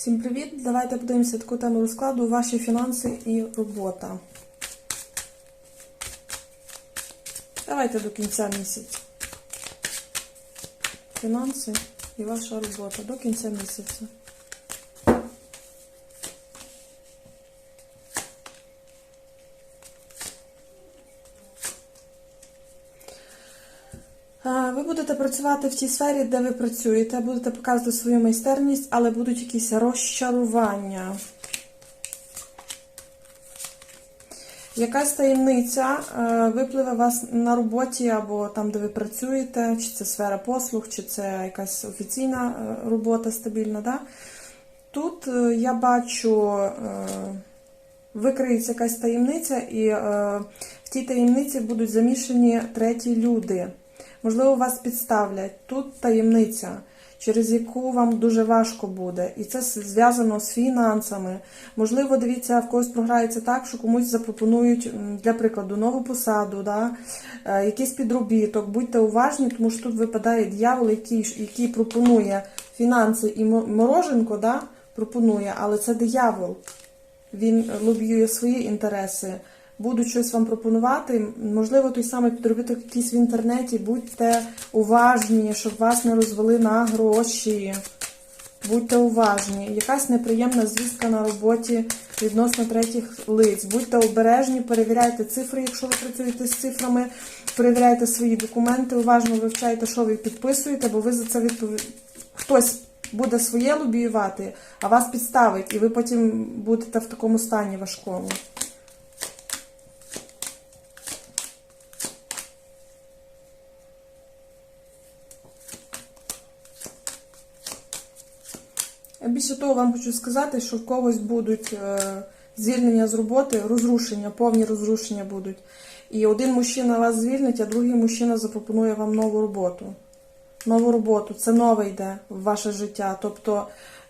Всім привіт! Давайте подивимося таку тему розкладу ваші фінанси і робота. Давайте до кінця місяця. Фінанси і ваша робота до кінця місяця. Ви будете працювати в тій сфері, де ви працюєте, будете показувати свою майстерність, але будуть якісь розчарування. Якась таємниця е, випливе вас на роботі або там, де ви працюєте, чи це сфера послуг, чи це якась офіційна е, робота стабільна. Да? Тут е, я бачу, викриється якась таємниця, і в тій таємниці будуть замішані треті люди. Можливо, вас підставлять. Тут таємниця, через яку вам дуже важко буде. І це зв'язано з фінансами. Можливо, дивіться, в когось програється так, що комусь запропонують, для прикладу, нову посаду, да? е, якийсь підробіток. Будьте уважні, тому що тут випадає дьявол, який, який пропонує фінанси і мо- мороженко, да? пропонує, але це диявол. Він лобіює свої інтереси. Будуть щось вам пропонувати. Можливо, той самий підробіток якийсь в інтернеті. Будьте уважні, щоб вас не розвели на гроші. Будьте уважні. Якась неприємна звістка на роботі відносно третіх лиць. Будьте обережні, перевіряйте цифри, якщо ви працюєте з цифрами. Перевіряйте свої документи, уважно вивчайте, що ви підписуєте, бо ви за це відповідаєте. Хтось буде своє лобіювати, а вас підставить, і ви потім будете в такому стані важкому. Більше того, вам хочу сказати, що в когось будуть е, звільнення з роботи, розрушення, повні розрушення будуть. І один мужчина вас звільнить, а другий мужчина запропонує вам нову роботу. Нову роботу, це нове йде в ваше життя. Тобто,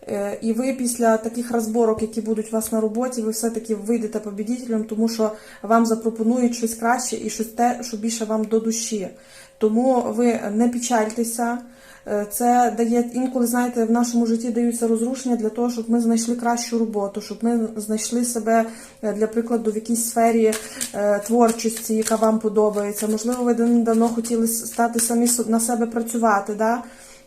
е, і ви після таких розборок, які будуть у вас на роботі, ви все-таки вийдете побідітелем, тому що вам запропонують щось краще і щось те, що більше вам до душі. Тому ви не печальтеся. Е, Це дає інколи, знаєте, в нашому житті даються розрушення для того, щоб ми знайшли кращу роботу, щоб ми знайшли себе, е, для прикладу, в якійсь сфері е, творчості, яка вам подобається. Можливо, ви давно хотіли стати самі на себе працювати. Да?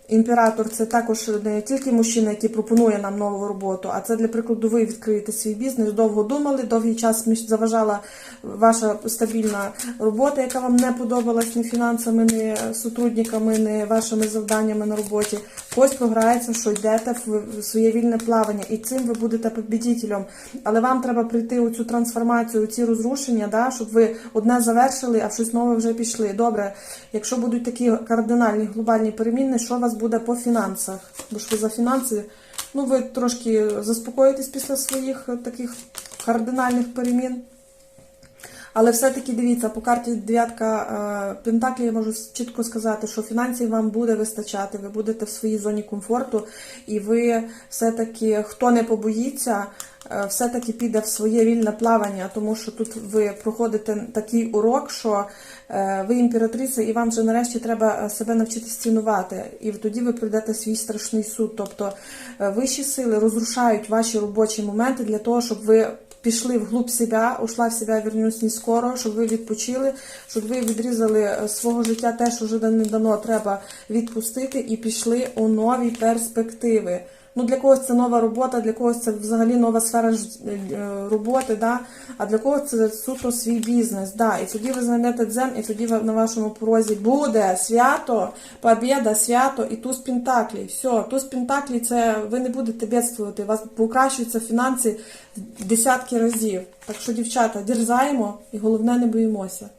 Імператор це також не тільки мужчина, який пропонує нам нову роботу, а це для прикладу, ви відкриєте свій бізнес. Довго думали, довгий час заважала ваша стабільна робота, яка вам не подобалась ні фінансами, ні сотрудниками, ні вашими завданнями на роботі. Ось програється, що йдете в своє вільне плавання, і цим ви будете побідітелем. Але вам треба прийти у цю трансформацію, у ці розрушення, да, щоб ви одне завершили, а щось нове вже пішли. Добре, якщо будуть такі кардинальні глобальні переміни, що у вас буде по фінансах? Бо ж ви за фінанси, ну ви трошки заспокоїтесь після своїх е, таких кардинальних перемін. Але все-таки дивіться, по карті дев'ятка е, Пентаклі я можу чітко сказати, що фінансів вам буде вистачати, ви будете в своїй зоні комфорту, і ви все-таки, хто не побоїться, е, все-таки піде в своє вільне плавання, тому що тут ви проходите такий урок, що е, ви імператриця, і вам вже нарешті треба себе навчитися цінувати. І тоді ви прийдете свій страшний суд. Тобто вищі сили розрушають ваші робочі моменти для того, щоб ви пішли вглуб себе, ушла в себе, вернусь не скоро, щоб ви відпочили, щоб ви відрізали е, свого життя те, що вже не дано треба відпустити, і пішли у нові перспективи. Ну, для когось це нова робота, для когось це взагалі нова сфера ж- е, роботи, да? а для когось це суто свій бізнес. Да? І тоді ви знайдете дзен, і тоді на вашому порозі буде свято, побєда, свято і туз пентаклей. Все, туз пентаклей це ви не будете бедствувати, у вас покращуються фінанси десятки разів. Так що, дівчата, дерзаємо і головне не боїмося.